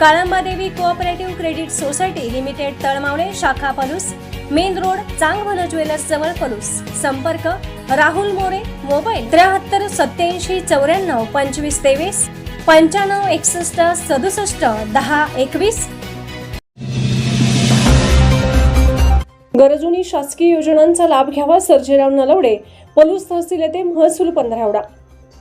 Kalamba Devi cooperative credit society limited Talmavale शाखा Palus main road Changbhan jewellers जवळ पलूस. संपर्क Rahul More mobile त्र्याहत्तर सत्याऐंशी चौऱ्याण्णव पंचवीस तेवीस पंच्याण्णव एकसष्ट सदुसष्ट दहा एकवीस. गरजूंनी शासकीय योजनांचा लाभ घ्यावा सर्जेराव नलवडे पलूस तहसील येथे महसूल पंधरावडा.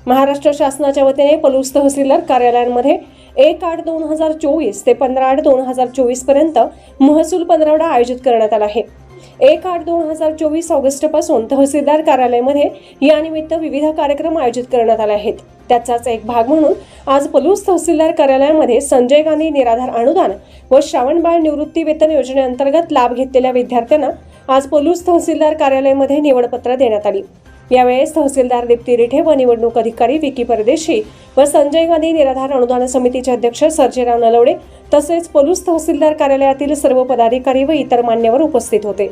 महाराष्ट्र शासनाच्या वतीने पलूस तहसीलदार कार्यालयांमध्ये एक आठ दोन हजार चोवीस ते पंधरा आठ दोन हजार चोवीसपर्यंत महसूल पंधरावडा आयोजित करण्यात आला आहे. एक आठ दोन हजार चोवीस ऑगस्टपासून तहसीलदार कार्यालयामध्ये यानिमित्त विविध कार्यक्रम आयोजित करण्यात आले आहेत. त्याचाच एक भाग म्हणून आज पलूस तहसीलदार कार्यालयामध्ये संजय गांधी निराधार अनुदान व श्रावणबाळ निवृत्ती वेतन योजनेअंतर्गत लाभ घेतलेल्या विद्यार्थ्यांना आज पलूस तहसीलदार कार्यालयामध्ये निवडपत्र देण्यात आली. यावेळेस तहसीलदार दीप्ती रिठे व निवडणूक अधिकारी विकी परदेशी व संजय गांधी निराधार अनुदान समितीचे अध्यक्ष सर्जेराव नलवडे तसेच पोलीस तहसीलदार कार्यालयातील सर्व पदाधिकारी व इतर मान्यवर उपस्थित होते.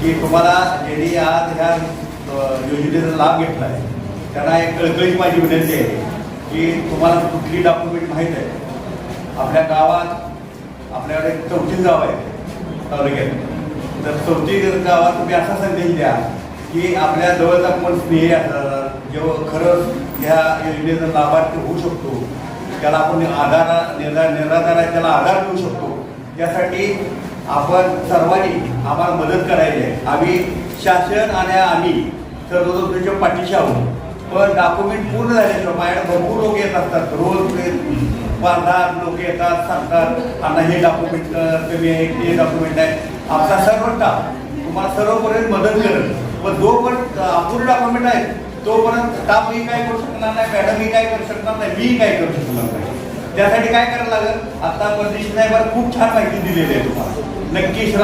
की तुम्हाला ज्यांनी आज ह्या योजनेचा लाभ घेतला आहे. त्यांना एक कळकळीची माझी विनंती आहे की तुम्हाला कुठली डॉक्युमेंट माहीत आहे? आपल्या गावात आपल्याकडे चौथी गाव आहे तालुक्यात. तर चौथी गावात तुम्ही असा संदेश द्या की आपल्या जवळचा कोण स्नेही असणार जेव्हा खरंच ह्या योजनेचा लाभार्थी होऊ शकतो त्याला आपण आधार निरा निराधार त्याला आधार देऊ शकतो. यासाठी आपण सर्वांनी आम्हाला मदत करायची आहे. आम्ही शासन आणि आम्ही सर्व तुमच्या पाठीशी आहोत. पण डॉक्युमेंट पूर्ण झाल्याशिवाय माझ्याकडे भरपूर लोक येत असतात. रोज ते दहा लोक येतात सांगतात आणि हे डॉक्युमेंट कमी आहे ते डॉक्युमेंट आहे. आपला सर्व स्टाफ तुम्हाला सर्वपर्यंत मदत करेल पण जो पण अपूर्ण डॉक्युमेंट आहे तोपर्यंत स्टाफ मी काय करू शकणार नाही मॅडम ही काय करू शकणार नाही मी काय करू शकणार नाही. त्यासाठी काय करायला लागेल? आता परदेश साहेबांना खूप छान माहिती दिलेली आहे तुम्हाला. नक्की श्रा